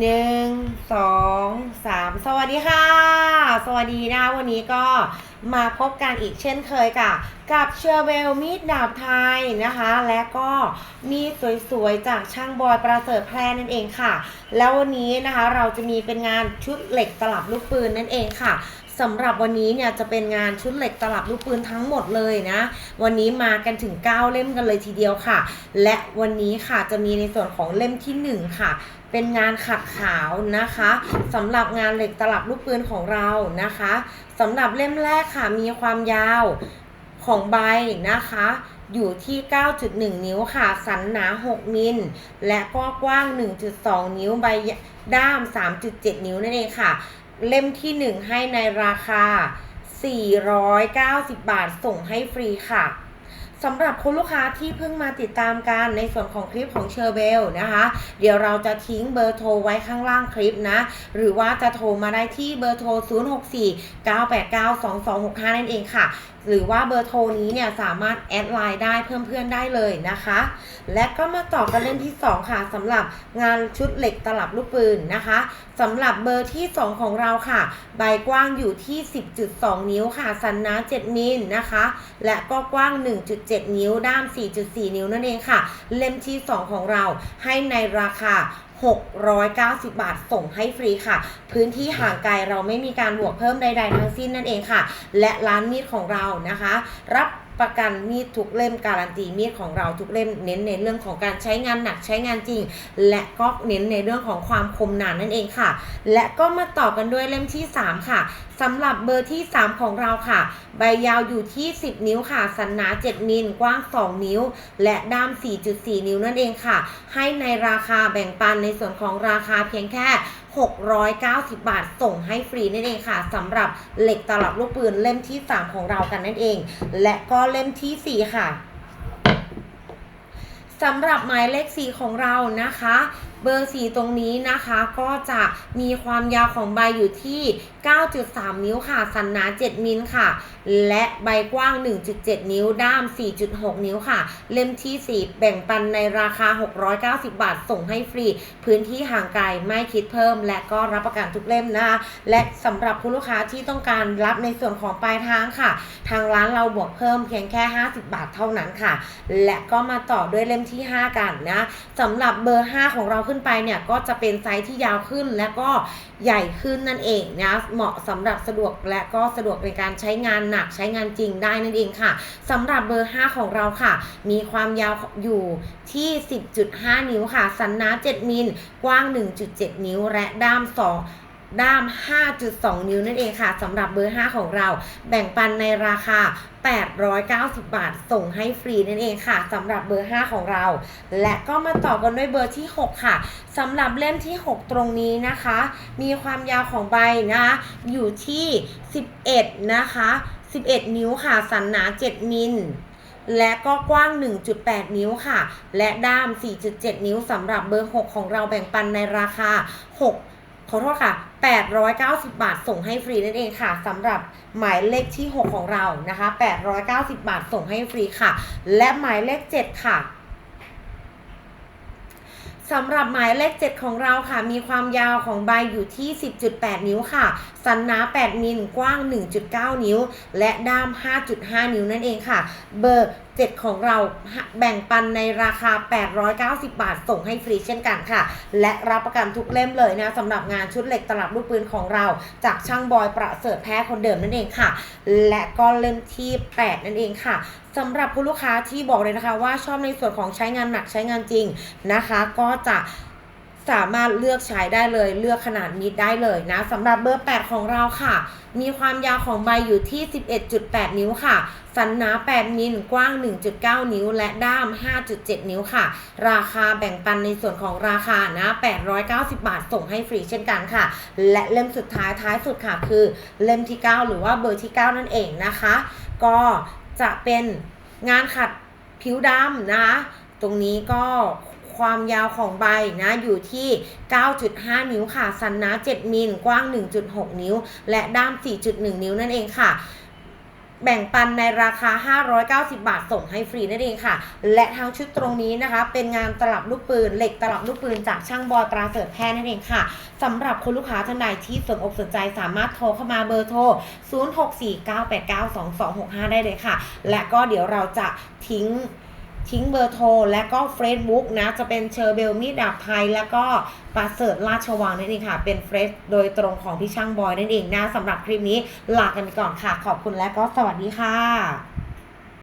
หนึ่งสองสามสวัสดีค่ะ สวัสดีนะวันนี้ก็มาพบกันอีกเช่นเคยค่ะ กับเชอร์เวลมีดดาบไทยนะคะ และก็มีดสวยๆ จากช่างบอยประเสริฐแพร่นั่นเองค่ะ แล้ววันนี้นะคะเราจะมีเป็นงานชุดเหล็กตลับลูกปืนนั่นเองค่ะ สำหรับวันนี้เนี่ยจะเป็นงานชุดเหล็กตลับลูกปืนทั้งหมดเลยนะ วันนี้มากันถึง 9 เล่มกันเลยทีเดียวค่ะ และวันนี้ค่ะจะมีในส่วนของเล่มที่ 1 ค่ะ เป็นงานขัดขาวนะคะสำหรับงานเหล็กตลับลูกปืนของเรานะคะสำหรับเล่มแรกค่ะมีความยาวของใบนะคะอยู่ที่ 9.1 นิ้วค่ะ สันหนา 6 มิล และก็กว้าง 1.2 นิ้ว ใบด้าม 3.7 นิ้วนั่นเองค่ะ เล่มที่ 1 ให้ในราคา 490 บาทส่งให้ฟรีค่ะ สำหรับคุณลูกค้าที่เพิ่งมาติดตามกันในส่วนของคลิปของเชอร์เบลนะคะ เดี๋ยวเราจะทิ้งเบอร์โทรไว้ข้างล่างคลิปนะ หรือว่าจะโทรมาได้ที่เบอร์โทร 064 989 2265 นั่นเองค่ะ หรือว่าเบอร์โทรนี้เนี่ยสามารถแอดไลน์ได้เพิ่มเพื่อนได้เลยนะคะ และก็มาต่อกันเล่มที่ 2 ค่ะสำหรับงานชุดเหล็กตลับลูกปืนนะคะสำหรับเบอร์ที่ 2 ของเราค่ะ ใบกว้างอยู่ที่ 10.2 นิ้วค่ะ สันนา7มิลนะคะ และก็กว้าง 1.7นิ้วด้าม 4.4 นิ้วนั่นเองค่ะ เล่มที่ 2 ของเราให้ในราคา690 บาทส่งให้ฟรีค่ะ พื้นที่ห่างไกลเราไม่มีการบวกเพิ่มใด ๆ ทั้งสิ้นนั่นเองค่ะ และร้านมีดของเรานะคะ รับ ประกันมีดทุกเล่มการันตีมีดของเราทุกเล่มเน้นในเรื่องของการใช้งานหนักใช้งานจริง และก็เน้นในเรื่องของความคมนานนั่นเองค่ะ และก็มาต่อกันด้วยเล่มที่ 3 ค่ะสำหรับเบอร์ที่ 3 ของเราค่ะ ใบยาวอยู่ที่ 10 นิ้วค่ะ สันหนา 7 มิล กว้าง 2 นิ้ว และด้าม 4.4 นิ้วนั่นเองค่ะ ให้ในราคาแบ่งปันในส่วนของราคาเพียงแค่ 690 บาทส่งให้ฟรีนั่นเองค่ะสำหรับเหล็กตลับลูกปืนเล่มที่ 3 ของเรากันนั่นเอง และก็เล่มทีสี่ 4 ค่ะ สำหรับหมายเลขสีของเรานะคะ เบอร์สีตรงนี้นะคะก็จะมีความยาวของใบอยู่ที่ 9.3 นิ้วค่ะ สันหนา 7 มิลค่ะ และใบกว้าง 1.7 นิ้ว ด้าม 4.6 นิ้วค่ะ เล่มที่ 4 แบ่งปันในราคา 690 บาท ส่งให้ฟรี พื้นที่ห่างไกลไม่คิดเพิ่ม และก็รับประกันทุกเล่มนะคะ และสำหรับคุณลูกค้าที่ต้องการรับในส่วนของปลายทางค่ะ ทางร้านเราบวกเพิ่มเพียงแค่ 50 บาทเท่านั้นค่ะ และก็มาต่อด้วยเล่มที่ 5 กันนะสำหรับเบอร์ 5 ของเราขึ้นไปเนี่ยก็จะเป็นไซส์ที่ยาวขึ้นและก็ใหญ่ขึ้นนั่นเองนะเหมาะสำหรับสะดวกและก็สะดวกในการใช้งานหนักใช้งานจริงได้นั่นเองค่ะสำหรับเบอร์ 5 ของเราค่ะ มีความยาวอยู่ที่ 10.5 นิ้วค่ะ สันหนา7มิลกว้าง 1.7 นิ้วและด้าม 2 ด้าม 5.2 นิ้วนั่นเองค่ะสำหรับเบอร์ 5 ของเรา แบ่งปันในราคา 890 บาท ส่งให้ฟรีนั่นเองค่ะสำหรับเบอร์ 5 ของเรา และก็มาต่อกันด้วยเบอร์ที่ 6 ค่ะสำหรับเล่มที่ 6 ตรงนี้นะคะ มีความยาวของใบนะ อยู่ที่ 11 นะคะ 11 นิ้วค่ะ สันหนา 7 มิลและก็กว้าง 1.8 นิ้วค่ะ และด้าม 4.7 นิ้วสำหรับเบอร์ 6 ของเราแบ่งปันในราคา 6 ขอโทษค่ะ 890 บาทส่งให้ฟรีนั่นเองค่ะสำหรับหมายเลขที่ 6 ของเรานะคะ 890 บาทส่งให้ฟรีค่ะ และหมายเลข 7 ค่ะ สำหรับหมายเลข 7 ของเราค่ะ มีความยาวของใบอยู่ที่ 10.8 นิ้วค่ะ สันหนา 8 มิล กว้าง 1.9 นิ้ว และด้าม 5.5 นิ้วนั่นเองค่ะ เบอร์ 7 ของเราแบ่งปันในราคา 890 บาท ส่งให้ฟรีเช่นกันค่ะ และรับประกันทุกเล่มเลยนะสำหรับงานชุดเหล็กตลับลูกปืนของเรา จากช่างบอยประเสริฐแพ้คนเดิมนั่นเองค่ะ และก็เล่มที่ 8 นั่นเองค่ะสำหรับผู้ลูกค้าที่บอกเลยนะคะว่าชอบในส่วนของใช้งานหนักใช้งานจริงนะคะ ก็จะสามารถเลือกใช้ได้เลยเลือกขนาดมิดได้เลยนะสำหรับเบอร์ 8 ของเราค่ะ มีความยาวของใบอยู่ที่ 11.8 นิ้วค่ะ สันหนา 8 มิลกว้าง 1.9 นิ้ว และด้าม 5.7 นิ้วค่ะ ราคาแบ่งปันในส่วนของราคานะ 890 บาทส่งให้ฟรีเช่นกันค่ะ และเล่มสุดท้ายท้ายสุดค่ะ คือเล่มที่ 9 หรือว่าเบอร์ที่ 9 นั่นเองนะคะ ก็จะเป็นงานขัดผิวดำนะคะตรงนี้ก็ ความยาวของใบนะอยู่ที่ 9.5 นิ้วค่ะ สันหนา 7 มิล กว้าง 1.6 นิ้ว และด้าม 4.1 นิ้วนั่นเองค่ะแบ่งปันในราคา 590 บาท ส่งให้ฟรีนั่นเองค่ะ และทั้งชุดตรงนี้นะคะ เป็นงานตลับลูกปืน เหล็กตลับลูกปืนจากช่างบอตราเสริฐแพทย์นั่นเองค่ะสำหรับคุณลูกค้าท่านใดที่สนอกสนใจสามารถโทรเข้ามาเบอร์โทร 0649892265 ได้เลยค่ะ และก็เดี๋ยวเราจะทิ้ง ทิ้งเบอร์โทร และก็ Facebook นะจะเป็นเชอร์เบลมีดาบไทยแล้วก็ประเสริฐราชวังนั่นเองค่ะ เป็นเฟสโดยตรงของพี่ช่างบอยนั่นเองนะสำหรับคลิปนี้ลากันไปก่อนค่ะ ขอบคุณและก็สวัสดีค่ะ